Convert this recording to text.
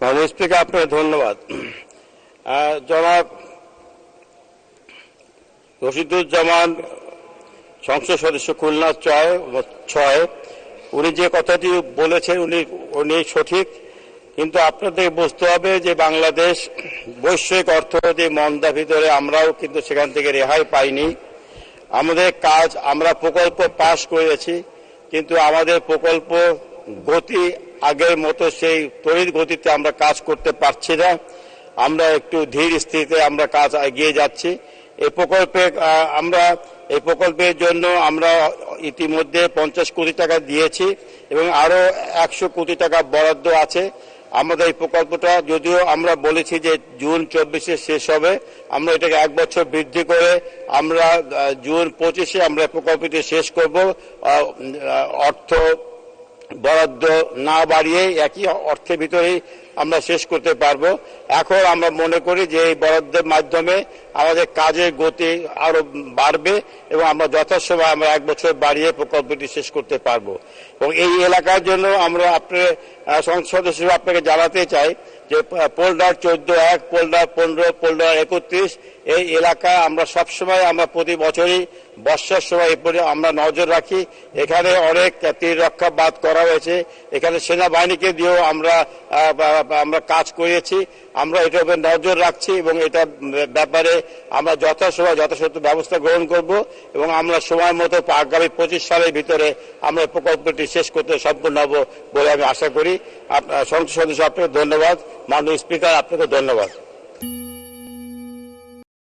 মাননীয় স্পিকার আপনাকে ধন্যবাদ। জনাব রশিদুজ্জামান, সংসদ সদস্য খুলনা ছয় ছয় উনি যে কথাটি বলেছেন উনি উনি সঠিক, কিন্তু আপনাদের বুঝতে হবে যে বাংলাদেশ বৈশ্বিক অর্থনৈতিক মন্দা ভিতরে আমরাও কিন্তু সেখান থেকে রেহাই পাইনি। আমাদের কাজ, আমরা প্রকল্প পাশ করেছি, কিন্তু আমাদের প্রকল্প গতি আগের মতো সেই তড়িৎ গতিতে আমরা কাজ করতে পারছি না। আমরা একটু ধীর স্থিতিতে আমরা কাজ এগিয়ে যাচ্ছি। এই প্রকল্পে আমরা এই প্রকল্পের জন্য আমরা ইতিমধ্যে পঞ্চাশ কোটি টাকা দিয়েছি এবং আরও একশো কোটি টাকা বরাদ্দ আছে। আমাদের এই প্রকল্পটা, যদিও আমরা বলেছি যে জুন চব্বিশে শেষ হবে, আমরা এটাকে এক বছর বৃদ্ধি করে আমরা জুন পঁচিশে আমরা প্রকল্পটি শেষ করব। অর্থ বরাদ্দ না বাড়িয়ে একই অর্থের ভিতরেই আমরা শেষ করতে পারব। এখন আমরা মনে করি যে এই বরাদ্দের মাধ্যমে আমাদের কাজের গতি আরও বাড়বে এবং আমরা যথাসময় আমরা এক বছর বাড়িয়ে প্রকল্পটি শেষ করতে পারব। এবং এই এলাকার জন্য আমরা আপনার সংসদ হিসেবে আপনাকে জানাতে চাই যে পোলডার চোদ্দ এক, পোলডার পনেরো, পোলডার একত্রিশ, এই এলাকায় আমরা সবসময় আমরা প্রতি বছরই বর্ষার সময় এরপরে আমরা নজর রাখি। এখানে অনেক তীর রক্ষা বাদ করা হয়েছে। এখানে সেনাবাহিনীকে দিয়েও আমরা আমরা কাজ করিয়েছি আমরা এটার উপর নজর রাখছি এবং এটা ব্যাপারে আমরা যথাসময় যথাযথ ব্যবস্থা গ্রহণ করব এবং আমরা সময় মতো আগামী পঁচিশ সালের ভিতরে আমরা প্রকল্পটি শেষ করতে সম্পূর্ণ হব বলে আমি আশা করি। সংসদ সদস্য আপনাকে ধন্যবাদ। মাননীয় স্পিকার, আপনাকে ধন্যবাদ।